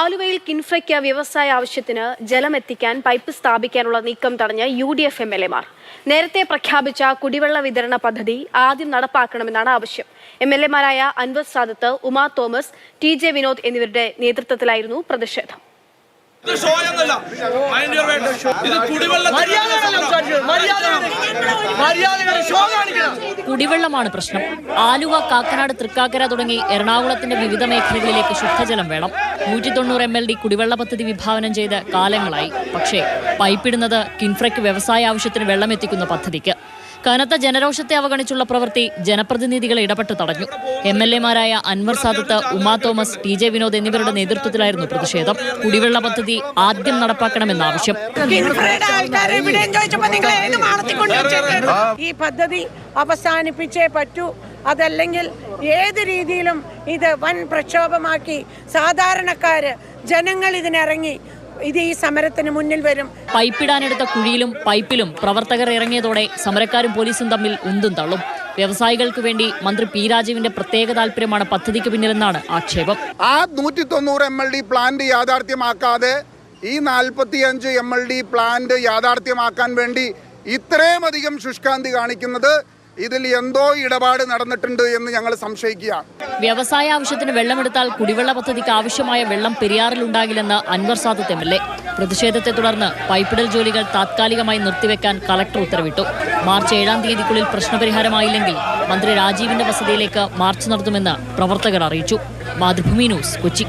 ആലുവയിൽ കിൻഫ്രയ്ക്ക് വ്യവസായ ആവശ്യത്തിന് ജലം എത്തിക്കാൻ പൈപ്പ് സ്ഥാപിക്കാനുള്ള നീക്കം തടഞ്ഞ U D F M L എമാർ. നേരത്തെ പ്രഖ്യാപിച്ച കുടിവെള്ള വിതരണ പദ്ധതി ആദ്യം നടപ്പാക്കണമെന്നാണ് ആവശ്യം. എം എൽ എമാരായ അൻവർ സാദത്ത് ഉമാ തോമസ് ടി ജെ വിനോദ് എന്നിവരുടെ നേതൃത്വത്തിലായിരുന്നു പ്രതിഷേധം. ഇത് യുവർ വേർഡ്സ് ഇത് കുടിവെള്ള കുടിവെള്ളമാണ് പ്രശ്നം. ആലുവ കാക്കനാട് തൃക്കാക്കര തുടങ്ങി എറണാകുളത്തിന്റെ വിവിധ മേഖലകളിലേക്ക് ശുദ്ധജലം വേണം. നൂറ്റി തൊണ്ണൂറ് എം എൽ ഡി കുടിവെള്ള പദ്ധതി വിഭാവനം ചെയ്ത് കാലങ്ങളായി. പക്ഷേ പൈപ്പിടുന്നത് കിൻഫ്രയ്ക്ക് വ്യവസായ ആവശ്യത്തിന് വെള്ളം എത്തിക്കുന്ന പദ്ധതിക്ക്. കനത്ത ജനരോഷത്തെ അവഗണിച്ചുള്ള പ്രവൃത്തി ജനപ്രതിനിധികളെ ഇടപെട്ട് തടഞ്ഞു. എം എൽ എമാരായ അൻവർ സാദത്ത് ഉമാ തോമസ് ടി ജെ വിനോദ് എന്നിവരുടെ നേതൃത്വത്തിലായിരുന്നു പ്രതിഷേധം. കുടിവെള്ള പദ്ധതി ആദ്യം കൊണ്ട് വെച്ചേക്കാണ്? ഈ പദ്ധതി അവസാനിപ്പിച്ചേ പറ്റൂ. അതല്ലെങ്കിൽ ഏത് രീതിയിലും ഇത് വൻ പ്രക്ഷോഭമാക്കി സാധാരണക്കാര് ജനങ്ങൾ ഇതിനിറങ്ങി ഇത് ഈ സമരത്തിന് മുന്നിൽ വരും. പൈപ്പിടാനെടുത്ത കുഴിയിലും പൈപ്പിലും പ്രവർത്തകർ ഇറങ്ങിയതോടെ സമരക്കാരും പോലീസും തമ്മിൽ ഉന്തും തള്ളും. വ്യവസായികൾക്ക് വേണ്ടി മന്ത്രി പി രാജീവിന്റെ പ്രത്യേക താല്പര്യമാണ് പദ്ധതിക്ക് പിന്നിലെന്നാണ് ആക്ഷേപം. ആ നൂറ്റി തൊണ്ണൂറ് എം എൽ ഡി പ്ലാന്റ് യാഥാർത്ഥ്യമാക്കാതെ ഈ നാൽപ്പത്തിയഞ്ച് എം എൽ ഡി പ്ലാന്റ് യാഥാർത്ഥ്യമാക്കാൻ വേണ്ടി ഇത്രയും അധികം ശുഷ്കാന്തി കാണിക്കുന്നത് ഇതിൽ എന്തോ ഇടപാട് നടന്നിട്ടുണ്ട് എന്ന് ഞങ്ങൾ സംശയിക്കുകയാണ്. വ്യവസായ ആവശ്യത്തിന് വെള്ളമെടുത്താൽ കുടിവെള്ള പദ്ധതിക്ക് ആവശ്യമായ വെള്ളം പെരിയാറിൽ ഉണ്ടാകില്ലെന്ന് അൻവർ സാദത്ത് എം എൽ പ്രതിഷേധത്തെ തുടർന്ന് പൈപ്പിടൽ ജോലികൾ താത്കാലികമായി നിർത്തിവെക്കാൻ കളക്ടർ ഉത്തരവിട്ടു. മാർച്ച് ഏഴാം തീയതിക്കുള്ളിൽ പ്രശ്നപരിഹാരമായില്ലെങ്കിൽ മന്ത്രി രാജീവിന്റെ വസതിയിലേക്ക് മാർച്ച് നടത്തുമെന്ന് പ്രവർത്തകർ അറിയിച്ചു. മാതൃഭൂമി ന്യൂസ് കൊച്ചി.